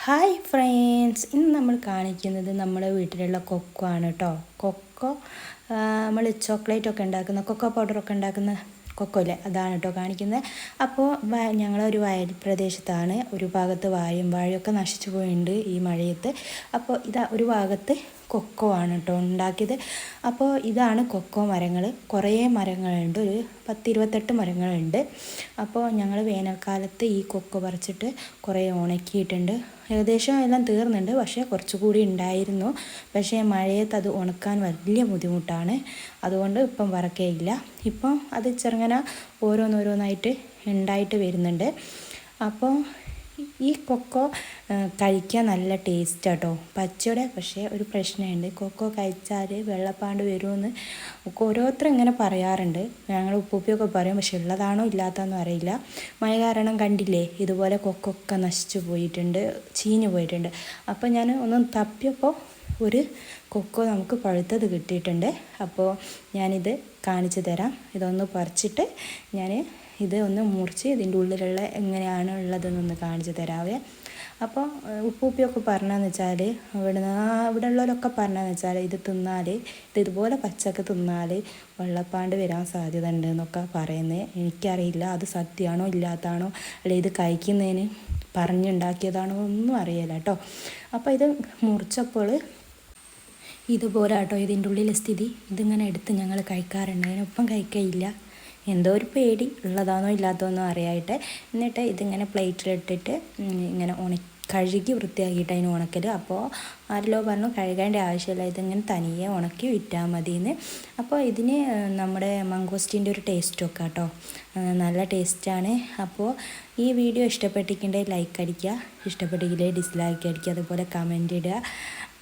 Hi friends ഇന്ന് നമ്മൾ കാണിക്കുന്നത് നമ്മുടെ വീട്ടിലുള്ള കൊക്കോ ആണ് കേട്ടോ കൊക്കോ നമ്മൾ ചോക്ലേറ്റ് ഒക്കെ ഉണ്ടാക്കുന്ന കൊക്കോ പൗഡറൊക്കെ ഉണ്ടാക്കുന്ന കൊക്കോ ഇല്ലേ അതാണ് കേട്ടോ കാണിക്കുന്നത്. അപ്പോൾ ഞങ്ങളൊരു വയൽ പ്രദേശത്താണ് ഒരു ഭാഗത്ത് വാഴയും വാഴയൊക്കെ നശിച്ചു പോയിട്ടുണ്ട് ഈ മഴയത്ത്. അപ്പോൾ ഇതാ ഒരു ഭാഗത്ത് കൊക്കോ ആണ് കേട്ടോ ഉണ്ടാക്കിയത്. അപ്പോൾ ഇതാണ് കൊക്കോ മരങ്ങൾ. കുറേ മരങ്ങളുണ്ട് ഒരു പത്തിരുപത്തെട്ട് മരങ്ങളുണ്ട്. അപ്പോൾ ഞങ്ങൾ വേനൽക്കാലത്ത് ഈ കൊക്കോ പറിച്ചിട്ട് കുറേ ഉണക്കിയിട്ടുണ്ട്. ഏകദേശം എല്ലാം തീർന്നുണ്ട് പക്ഷേ കുറച്ചുകൂടി ഉണ്ടായിരുന്നു. പക്ഷേ മഴയത്ത് അത് ഉണക്കാൻ വലിയ ബുദ്ധിമുട്ടാണ്. അതുകൊണ്ട് ഇപ്പം വറക്കേയില്ല ഇപ്പം അത് ചെറുങ്ങനെ ഓരോന്നോരോന്നായിട്ട് ഉണ്ടായിട്ട് വരുന്നുണ്ട്. അപ്പോൾ ഈ കൊക്കോ കഴിക്കാൻ നല്ല ടേസ്റ്റ് കേട്ടോ പച്ചയുടെ പക്ഷേ ഒരു പ്രശ്നമുണ്ട്. കൊക്കോ കഴിച്ചാൽ വെള്ളപ്പാണ്ട് വരുമെന്ന് ഓരോരുത്തർ ഇങ്ങനെ പറയാറുണ്ട്. ഞങ്ങൾ ഉപ്പൂപ്പിയൊക്കെ പറയും പക്ഷെ ഉള്ളതാണോ ഇല്ലാത്തതെന്നും അറിയില്ല. മഴ കാരണം കണ്ടില്ലേ ഇതുപോലെ കൊക്കൊക്കെ നശിച്ചു പോയിട്ടുണ്ട് ചീഞ്ഞു പോയിട്ടുണ്ട്. അപ്പോൾ ഞാൻ ഒന്ന് തപ്പിയപ്പോൾ ഒരു കൊക്കോ നമുക്ക് പഴുത്തത് കിട്ടിയിട്ടുണ്ട്. അപ്പോൾ ഞാനിത് കാണിച്ചു തരാം. ഇതൊന്ന് പറിച്ചിട്ട് ഞാൻ ഇത് ഒന്ന് മുറിച്ച് ഇതിന്റെ ഉള്ളിലുള്ള എങ്ങനെയാണ് ഉള്ളതെന്നൊന്ന് കാണിച്ചു തരാവേ. അപ്പോൾ ഉപ്പൂപ്പിയൊക്കെ പറഞ്ഞതെന്ന് വെച്ചാൽ ഇവിടെ ഇവിടെ ഉള്ളവരൊക്കെ പറഞ്ഞതെന്ന് വെച്ചാൽ ഇത് തിന്നാൽ ഇത് ഇതുപോലെ പച്ചക്ക് തിന്നാൽ വെള്ളപ്പാണ്ട് വരാൻ സാധ്യത ഉണ്ട് എന്നൊക്കെ പറയുന്നത് എനിക്കറിയില്ല അത് സത്യമാണോ ഇല്ലാത്തതാണോ അല്ലെ ഇത് കഴിക്കുന്നതിന് പറഞ്ഞുണ്ടാക്കിയതാണോ ഒന്നും അറിയില്ല കേട്ടോ. അപ്പോൾ ഇത് മുറിച്ചപ്പോൾ ഇതുപോലെ കേട്ടോ ഇതിന്റെ ഉള്ളിലെ സ്ഥിതി. ഇതിങ്ങനെ എടുത്ത് ഞങ്ങൾ കഴിക്കാറുണ്ട്. അതിനൊപ്പം കഴിക്കയില്ല. എന്തോ ഒരു പേടി ഉള്ളതാണോ ഇല്ലാത്തതെന്നോ അറിയായിട്ട്. എന്നിട്ട് ഇതിങ്ങനെ പ്ലേറ്റിലിട്ടിട്ട് ഇങ്ങനെ ഉണ കഴുകി വൃത്തിയാക്കിയിട്ട് അതിന് ഉണക്കൽ അപ്പോൾ ആരെല്ലോ പറഞ്ഞു കഴുകേണ്ട ആവശ്യമില്ല ഇതിങ്ങനെ തനിയെ ഉണക്കി വിറ്റാൽ മതിയെന്ന് അപ്പോൾ ഇതിന് നമ്മുടെ മംഗോസ്റ്റിന്റെ ഒരു ടേസ്റ്റ് ഒക്കെ കേട്ടോ നല്ല ടേസ്റ്റാണ് അപ്പോൾ ഈ വീഡിയോ ഇഷ്ടപ്പെട്ടിട്ടുണ്ടെങ്കിൽ ലൈക്ക് അടിക്കുക ഇഷ്ടപ്പെട്ടില്ലെങ്കിൽ ഡിസ്ലൈക്ക് അടിക്കുക അതുപോലെ കമന്റ് ഇടുക.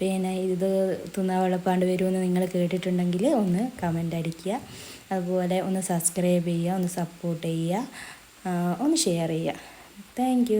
പിന്നെ ഇത് തിന്നാ വെള്ളപ്പാണ്ട് വരുമെന്ന് നിങ്ങൾ കേട്ടിട്ടുണ്ടെങ്കിൽ ഒന്ന് കമന്റ് അടിക്കുക. അതുപോലെ ഒന്ന് സബ്സ്ക്രൈബ് ചെയ്യുക ഒന്ന് സപ്പോർട്ട് ചെയ്യുക ഒന്ന് ഷെയർ ചെയ്യുക. താങ്ക്